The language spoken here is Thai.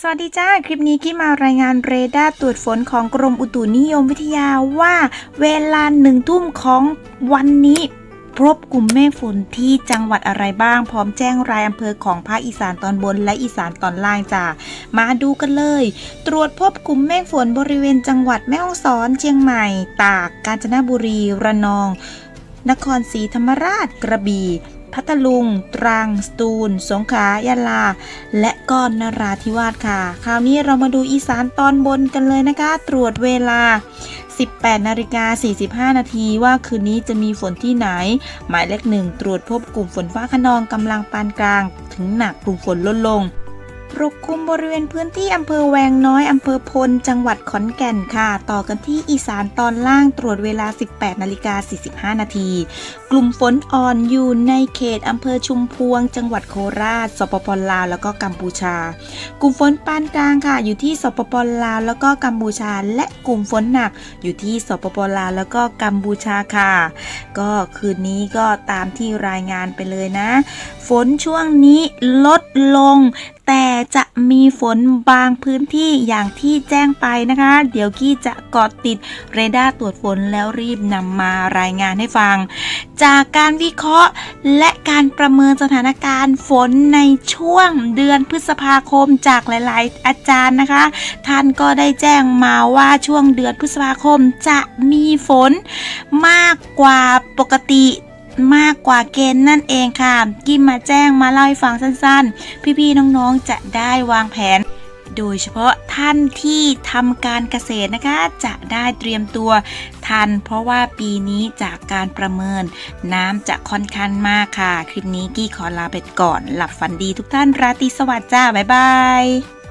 สวัสดีจ้า คลิปนี้กี้มารายงานเรดาร์ตรวจฝนของกรมอุตุนิยมวิทยาว่าเวลาหนึ่งทุ่มของวันนี้พบกลุ่มเมฆฝนที่จังหวัดอะไรบ้าง พร้อมแจ้งรายอำเภอของภาคอีสานตอนบนและอีสานตอนล่างจ้ามาดูกันเลย ตรวจพบกลุ่มเมฆฝนบริเวณจังหวัดแม่ฮ่องสอน เชียงใหม่ ตาก กาญจนบุรี ระนอง นครศรีธรรมราช กระบี่ พัทลุง ตรัง สตูล สงขลายะลา และก็นราธิวาสค่ะ คราวนี้เรามาดูอีสานตอนบนกันเลยนะคะ ตรวจเวลา 18นาฬิกา45 นาทีว่าคืนนี้จะมีฝนที่ไหน หมายเลขหนึ่งตรวจพบกลุ่มฝนฟ้าขนองกำลังปานกลาง ถึงหนักกลุ่มฝนลดลง ปกคลุมบริเวณพื้นที่อำเภอแวงน้อยอำเภอพล จังหวัดขอนแก่นค่ะ ต่อกันที่อีสานตอนล่างตรวจเวลา 18นาฬิกา45 นาที กลุ่มฝนอ่อนอยู่ในเขตอำเภอชุมพวง จังหวัดโคราช สปปลาว แล้วก็กัมพูชา กลุ่มฝนปานกลางค่ะ อยู่ที่สปปลาว แล้วก็กัมพูชา และกลุ่มฝนหนัก อยู่ที่สปปลาว แล้วก็กัมพูชาค่ะ ก็คืนนี้ก็ตามที่รายงานไปเลยนะ ฝนช่วงนี้ลดลง แต่จะมีฝนบางพื้นที่อย่างที่แจ้งไปนะคะ เดี๋ยวกี้จะเกาะติดเรดาร์ตรวจฝนแล้วรีบนำมารายงานให้ฟัง จากการวิเคราะห์และการประเมินสถานการณ์ฝนในช่วงเดือนพฤษภาคมจากหลาย ๆ อาจารย์นะคะ ท่านก็ได้แจ้งมาว่าช่วงเดือนพฤษภาคมจะมีฝนมากกว่าปกติ มากกว่าเกณฑ์นั่นเองค่ะ กิมมาแจ้งมาเล่าให้ฟังสั้นๆ พี่ๆน้องๆจะได้วางแผน โดยเฉพาะท่านที่ทำการเกษตรนะคะ จะได้เตรียมตัวทัน เพราะว่าปีนี้จากการประเมิน น้ำจะค่อนข้างมากค่ะ คลิปนี้กี้ขอลาไปก่อน หลับฝันดีทุกท่านราตรีสวัสดิ์จ้า บ๊ายบาย